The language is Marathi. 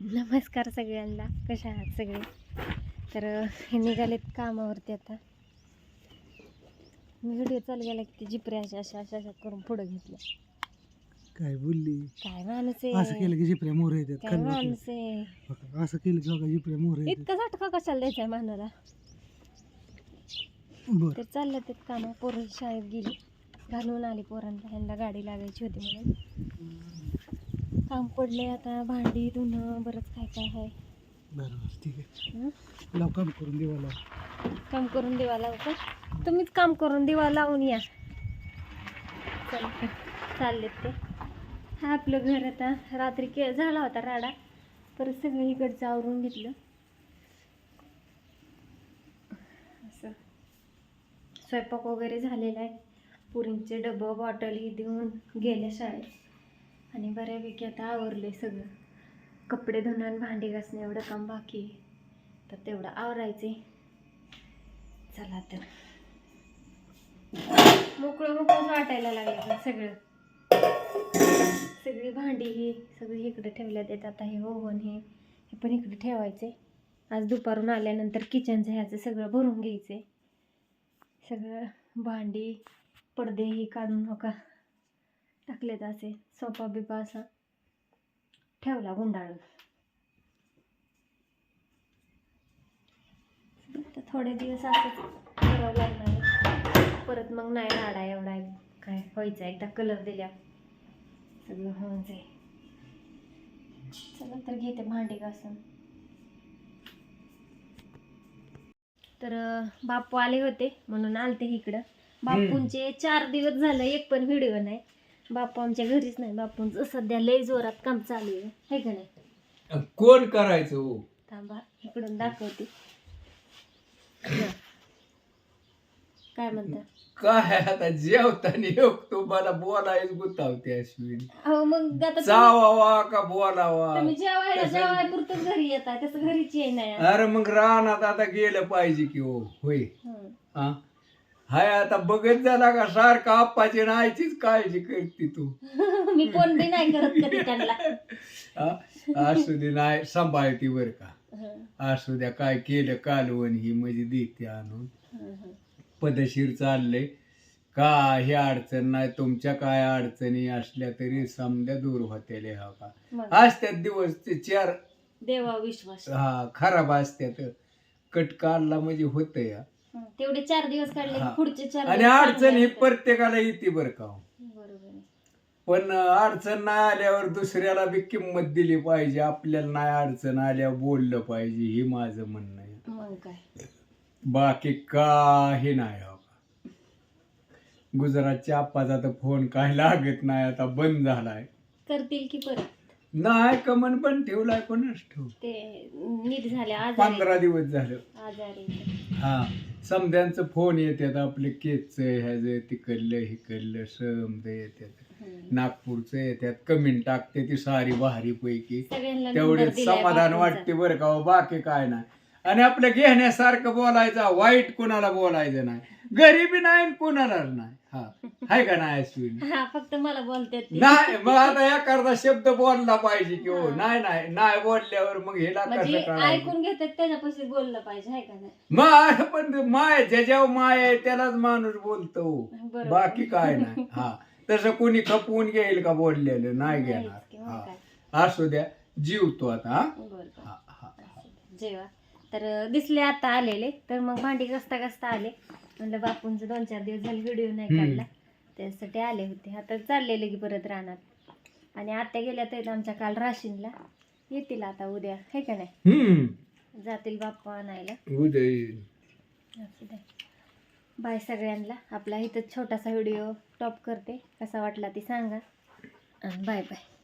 नमस्कार सगळ्यांना. कशा आहात सगळे? तर हे निघालेत कामावरती आता. मी व्हिडिओ चालू गेला की ते जिपऱ्या अशा अशा अशा अशा करून पुढं घेतलं काय बोलली? काय माणूस असं आहे केलं की जिपऱ्या मोर येतात काय माणूस आहे. असं केलं की बघा जिपऱ्या मोर येतात. इतका झटका कशाला द्यायचा मानाला बर. ते चाललं ते कामं पोरं शाळेत गेली. घालून आली पोरांना ह्यांना गाडी लागायची होती म्हणून. काम पडले आता भांडी धुणं बरंच काय काय आहे. बरोबर ठीक आहे? लाव काम करून देवाला काम करून देवा लावू का? तुम्हीच काम करून देवा लावून या. चला चाललेत ते. हा आपलं घर आता रात्री के झाला होता राडा. परत सगळं इकडचं आवरून घेतलं. असं. स्वयंपाक वगैरे झालेला आहे. पुरींचे डबं बॉटल ही देऊन गेल्या शाळेत. आणि बऱ्यापैकी आता आवरले सगळं. कपडे धुणं आणि भांडी घासणं एवढं काम बाकी तर तेवढं आवरायचे चला तर. मोकळं मोकळंच वाटायला लागलं पण सगळं. सगळी भांडी ही सगळी इकडे ठेवल्यात येत आता हे ओव्हन हे हे पण इकडे ठेवायचे आज दुपारून आल्यानंतर किचनचं ह्याचं सगळं भरून घ्यायचे सगळं भांडी पडदे हे काढून नका. टाकलेत असे सोफा बिपा असा ठेवला गुंडाळून. थोडे दिवस असंच करावं लागणार. परत मग नाही राडा एवढा. काय व्हायचं एकदा कलर दिल्या सगळं होऊन जाईल. चला तर घेते भांडी घासून. तर बापू आले होते म्हणून आलते इकडं. बापूंचे चार दिवस झालं एक पण व्हिडिओ नाही. बापू आमच्या घरीच नाही बापूंचं सध्या लय जोरात काम चालू आहे. है का नाही? कोण करायचं हो? थांबा इकडून दाखवते. हा. काय म्हणता? काय आता जेवताना योग तुम्हाला बोलायच गुतावते अश्विनी. अहो मग आता तुम्ही- चावावा का बोलावा? तुम्ही जेवायला जेवाय पुरतच घरी येताय तसं घरीच ये नाही अरे मग रानात आता गेलं पाहिजे की हो होय. हं. हा? हाय आता बघत झाला का सारखा आप्पाची आईचीच काळजी करते तू. मी फोन बी नाही करत कधी त्यांना. हा? असू दे नाही सांभाळती बर का. हं, असू द्या काय केलं कालवण ही म्हणजे देते आणून. हं, हं. पदशीर चाललंय. काही अडचण नाही तुमच्या काय अडचणी असल्या तरी समद्या दूर होत्याले हा का. मग? असत्यात दिवस ते चार. देवा विश्वास. हा खराब असत्यात. कट काढला म्हणजे होत या हं, तेवढे चार दिवस काढले की. पुढचे चार आणि दिवस अडचण चांगले ही असतात. प्रत्येकाला येते बरं का हो. बरोबर. आहे. पण अडचण नाही आल्यावर दुसऱ्याला बी किंमत दिली पाहिजे. आपल्याला नाही अडचण आल्यावर बोललं पाहिजे. हे माझं म्हणणं आहे. मग काय? बाकी काही नाही हो. गुजरातच्या आप्पाचा तर फोन काय लागत नाही. आता बंद झालाय. करतील की परत? नाही कमन पण ठेवलाय कोणच ठेव? ते नीट झाले आजारी. पंधरा दिवस झालं. आजारी. हा. समद्यांचं फोन येतात आपले केसचं ह्याचं तिकडलं हिकडलं समज येतात. नागपूरचं येतात कमीन टाकते ती सारी बहारी पैकी सगळ्यांना तेवढे दिलाय समाधान बापूंचा. वाटते बरं का हो, बाकी काय नाही आणि आपलं घेण्यासारखं बोलायचं वाईट कोणाला बोलायचं नाही गरीबी नाही आणि कोणालाच नाही. हा. हाय का नाही अश्विन? हा फक्त मला बोलते नाही मग आता एखादा शब्द बोलला पाहिजे की हो नाही नाही नाही बोलल्यावर मग हेला म्हणजे कसं ऐकून घेतात त्याच्यापाशी बोललं पाहिजे हाय का नाही? मग पण माय ज्याच्यावर माय आहे त्यालाच माणूस बोलतो. बरोबर. बाकी काय नाही. हा. तसं कोणी खपवून घेईल का बोललेलं? नाही नाहीच घेणार. की, मग हा. काय. असू द्या. जीव तो आता हा? बरं, बरं. हा हा जेवा. तर दिसले आता आलेले तर मग भांडी घासता घासता आले. म्हणलं बापूंचं दोन चार दिवस झाले व्हिडिओ नाही. काढला. त्यासाठी आले होते. आता चाललेले की परत रानात आणि आत्या गेल्या तर आमच्या काल राशीनला. येतील आता उद्या. हे का नाही? जातील बाप्पा आणायला. उद्या बाय सगळ्यांना. आपला इथं छोटासा व्हिडिओ टॉप करते. कसा वाटला ते सांगा. Bye bye.